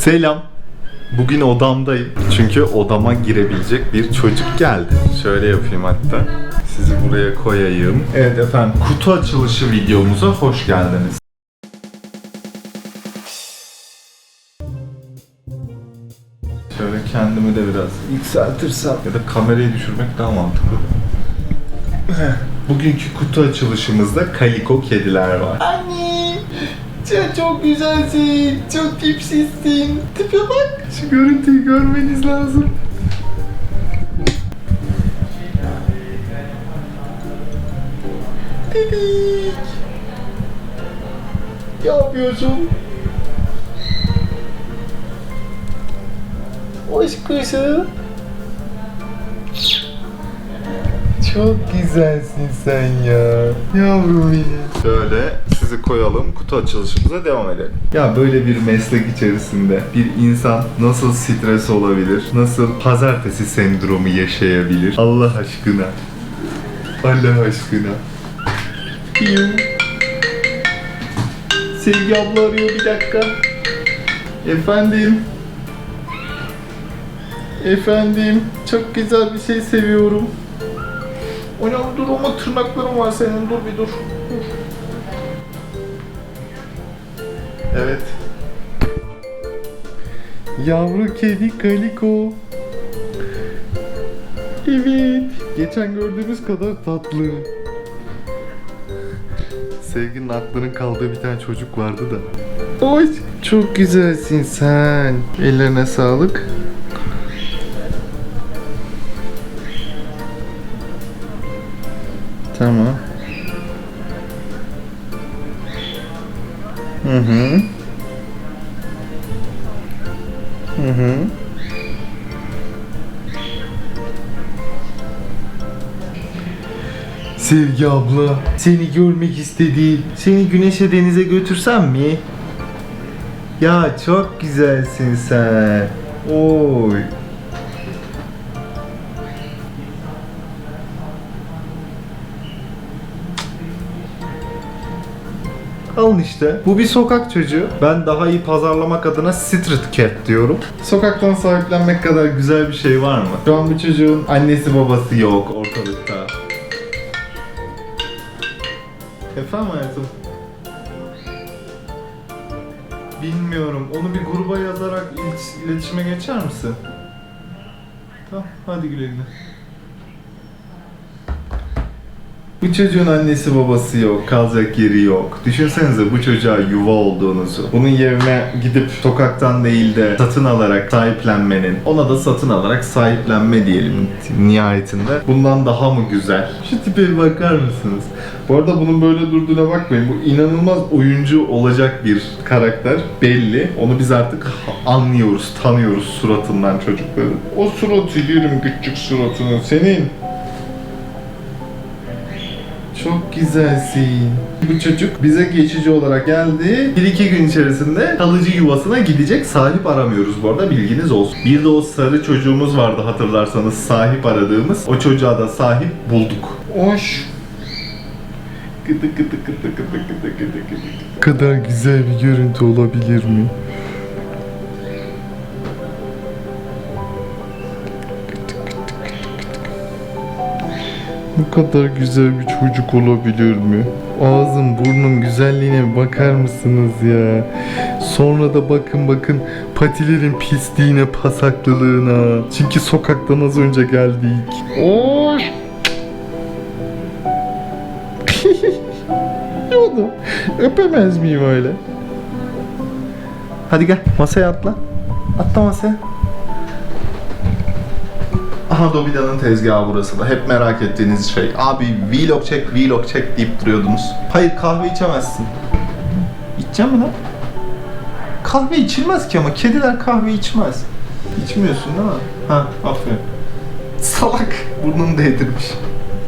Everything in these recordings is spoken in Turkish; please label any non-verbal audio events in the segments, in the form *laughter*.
Selam. Bugün odamdayım. Çünkü odama girebilecek bir çocuk geldi. Şöyle yapayım hatta. Sizi buraya koyayım. Evet efendim, kutu açılışı videomuza hoş geldiniz. Şöyle kendimi de biraz yükseltirsem ya da kamerayı düşürmek daha mantıklı. Bugünkü kutu açılışımızda Kaliko kediler var. Anne, sen çok güzelsin, çok tipsizsin. Tipe bak. Şu görüntüyü görmeniz lazım. Dedik. Ne yapıyorsun? Hoş kuşum. Çok güzelsin sen ya. Yavrum benim. Şöyle sizi koyalım, kutu açılışımıza devam edelim. Ya böyle bir meslek içerisinde bir insan nasıl stres olabilir, nasıl pazartesi sendromu yaşayabilir? Allah aşkına. Allah aşkına. Sevgi abla arıyor bir dakika. Efendim, Efendim, çok güzel bir şey seviyorum. Anam dur ama tırnakların var senin, dur bir dur. Evet. Yavru kedi Kaliko. Evet. Geçen gördüğümüz kadar tatlı. Sevginin aklının kaldığı bir tane çocuk vardı da. Oy, çok güzelsin sen. Ellerine sağlık. Tamam. Hı hı. Sevgi abla, seni görmek istedi. Seni güneşe denize götürsem mi? Ya çok güzelsin sen. Oy. Alın işte. Bu bir sokak çocuğu. Ben daha iyi pazarlamak adına street cat diyorum. Sokaktan sahiplenmek kadar güzel bir şey var mı? Şu an bu çocuğun annesi babası yok ortalıkta. Efendim hayatım? Bilmiyorum. Onu bir gruba yazarak ilet- iletişime geçer misin? Tamam, hadi güle güle. Bu çocuğun annesi babası yok, kalacak yeri yok. Düşünsenize bu çocuğa yuva olduğunuzu. Bunun yerine gidip sokaktan değil de satın alarak sahiplenmenin, ona da satın alarak sahiplenme diyelim nihayetinde. Bundan daha mı güzel? Şu tipe bakar mısınız? Bu arada bunun böyle durduğuna bakmayın. Bu inanılmaz oyuncu olacak bir karakter. Belli. Onu biz artık anlıyoruz, tanıyoruz suratından çocukların. O suratı yerim küçük suratını senin. Çok güzelsin. Bu çocuk bize geçici olarak geldi. Bir iki gün içerisinde kalıcı yuvasına gidecek. Sahip aramıyoruz bu arada bilginiz olsun. Bir de o sarı çocuğumuz vardı hatırlarsanız sahip aradığımız. O çocuğa da sahip bulduk. Hoş. Gıdı gıdı gıdı gıdı gıdı gıdı gıdı. kadar güzel bir görüntü olabilir mi? Bu kadar güzel bir çocuk olabilir mi? Ağzım burnum güzelliğine bakar mısınız ya? Sonra da bakın bakın patilerin pisliğine, pasaklılığına. Çünkü sokaktan az önce geldik. Oş! *laughs* Onu öpemez miyim öyle? Hadi gel masaya atla. Atla masaya. Aha Dobida'nın tezgahı burası da. Hep merak ettiğiniz şey. Abi vlog çek, vlog çek deyip duruyordunuz. Hayır kahve içemezsin. İçeceğim mi lan? Kahve içilmez ki ama kediler kahve içmez. İçmiyorsun değil mi? Ha aferin. Salak burnunu değdirmiş.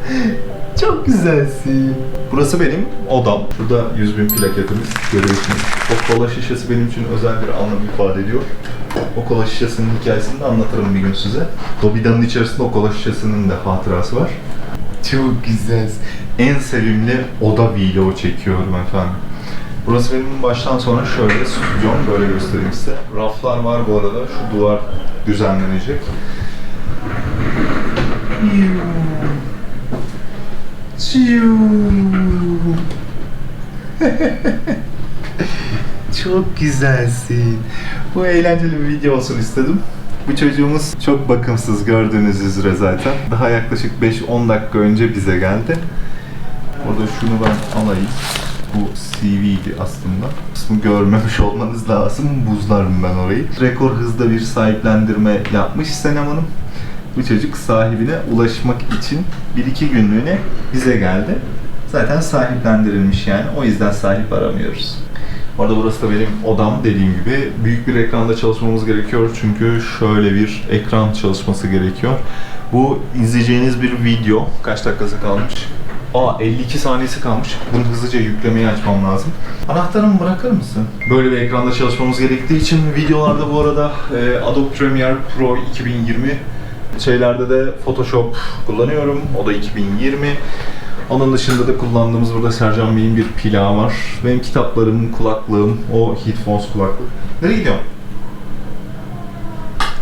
*laughs* Çok güzelsin. Burası benim odam. Burada 100 bin plaketimiz görüyorsunuz. O kola şişesi benim için özel bir anlam ifade ediyor. O kola şişesinin hikayesini de anlatırım bir gün size. Dobida'nın içerisinde o kola şişesinin de hatırası var. Çok güzel. En sevimli oda vlogu çekiyorum efendim. Burası benim baştan sona şöyle stüdyom, böyle göstereyim size. Raflar var bu arada, şu duvar düzenlenecek. Çok güzelsin. Bu eğlenceli bir video olsun istedim. Bu çocuğumuz çok bakımsız gördüğünüz üzere zaten. Daha yaklaşık 5-10 dakika önce bize geldi. Orada şunu ben alayım. Bu CV'di aslında. Kısmı görmemiş olmanız lazım. Buzlarım ben orayı. Rekor hızda bir sahiplendirme yapmış Senem Hanım. Bu çocuk sahibine ulaşmak için 1-2 günlüğüne bize geldi. Zaten sahiplendirilmiş yani. O yüzden sahip aramıyoruz. Bu arada burası da benim odam dediğim gibi. Büyük bir ekranda çalışmamız gerekiyor çünkü şöyle bir ekran çalışması gerekiyor. Bu izleyeceğiniz bir video. Kaç dakikası kalmış? Aa 52 saniyesi kalmış. Bunu hızlıca yüklemeyi açmam lazım. Anahtarımı bırakır mısın? Böyle bir ekranda çalışmamız gerektiği için videolarda bu arada e, Adobe Premiere Pro 2020 şeylerde de Photoshop kullanıyorum. O da 2020. Onun dışında da kullandığımız burada Sercan Bey'in bir plağı var. Benim kitaplarım, kulaklığım, o headphones kulaklık. Nereye gidiyorsun?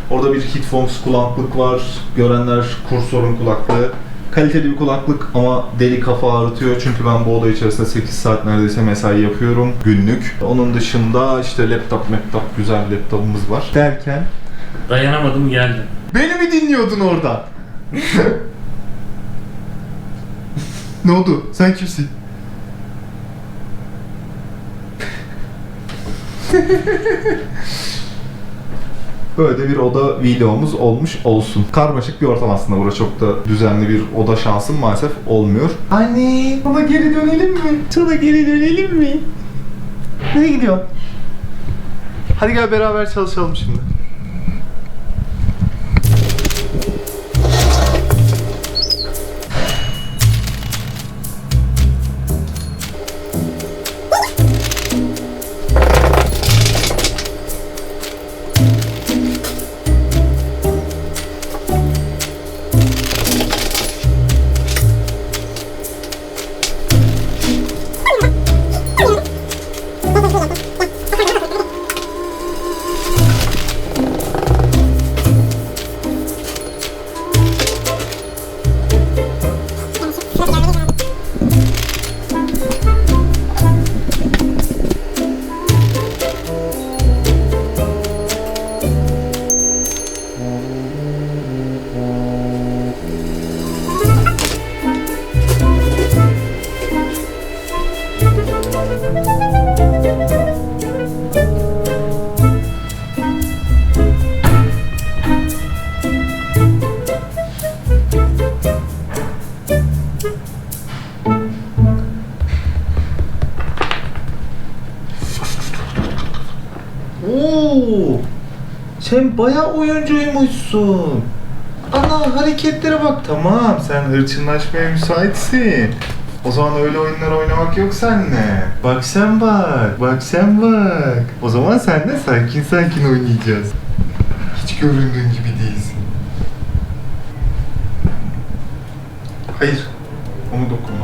Orada bir headphones kulaklık var. Görenler kursorun kulaklığı. Kaliteli bir kulaklık ama deli kafa ağrıtıyor çünkü ben bu oda içerisinde 8 saat neredeyse mesai yapıyorum günlük. Onun dışında işte laptop, laptop güzel laptopumuz var. Derken Dayanamadım geldim. Beni mi dinliyordun orada? *laughs* ne oldu? Sen kimsin? Böyle bir oda videomuz olmuş olsun. Karmaşık bir ortam aslında burası çok da düzenli bir oda şansım maalesef olmuyor. Anne, sana geri dönelim mi? Sana geri dönelim mi? Nereye gidiyorsun? Hadi gel beraber çalışalım şimdi. Sen bayağı oyuncuymuşsun. Ana hareketlere bak. Tamam, sen hırçınlaşmaya müsaitsin. O zaman öyle oyunlar oynamak yok seninle. Bak sen bak, bak sen bak. O zaman sen de sakin sakin oynayacağız. Hiç göründüğün gibi değilsin. Hayır, onu dokunma.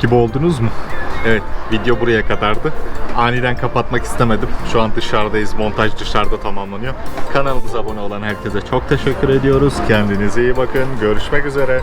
Gibi oldunuz mu? Evet, video buraya kadardı. Aniden kapatmak istemedim. Şu an dışarıdayız, montaj dışarıda tamamlanıyor. Kanalımıza abone olan herkese çok teşekkür ediyoruz. Kendinize iyi bakın. Görüşmek üzere.